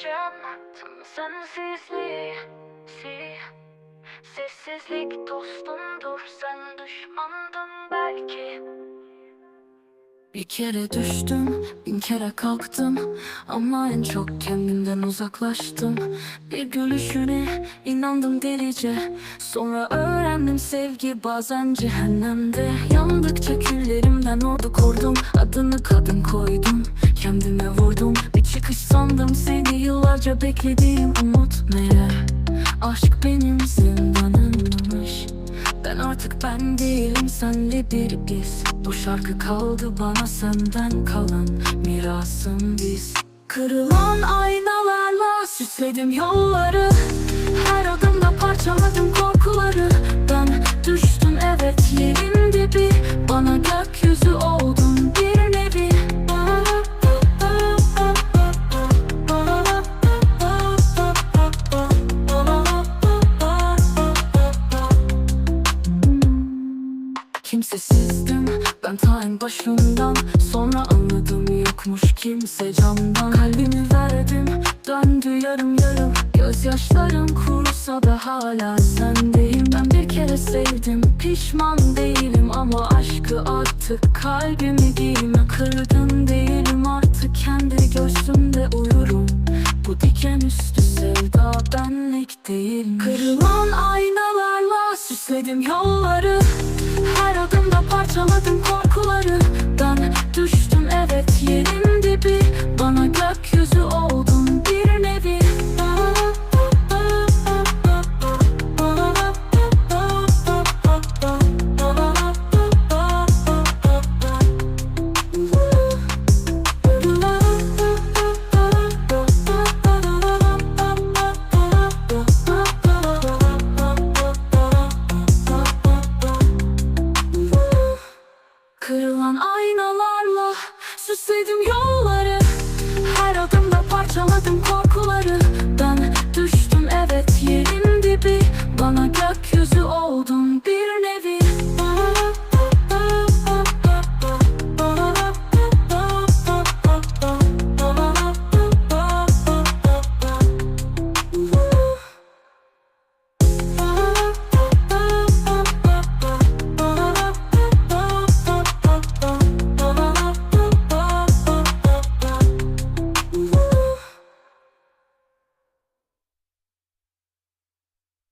Tüm sensizliği. Si- Sessizlik dostumdur sen düşmandın belki. Bir kere düştüm, bin kere kalktım Ama en çok kendimden uzaklaştım. Bir gülüşüne inandım delice Sonra öğrendim sevgi bazen cehennemde. Yandıkça küllerimden ordu kurdum Adını kadın koydum, kendime vurdum. Bir çıkış sandım seni yıllarca beklediğim umut meğer Aşk benim zindanımmış. Ben artık ben değilim senle bir biz. Bu şarkı kaldı bana senden kalan mirasım biz. Kırılan aynalarla süsledim yolları. Her Kimsesizdim ben en başından Sonra anladım yokmuş kimse camdan. Kalbimi verdim döndü yarım yarım. Gözyaşlarım kurusa da hala sendeyim. Ben bir kere sevdim pişman değilim Ama aşkı artık kalbimi giyme. Kırdın değilim artık kendi göğsümde uyurum. Bu diken üstü sevda benlik değil Kırılan aynalarla süsledim yolları Aşamadım korkuları. tüm yolları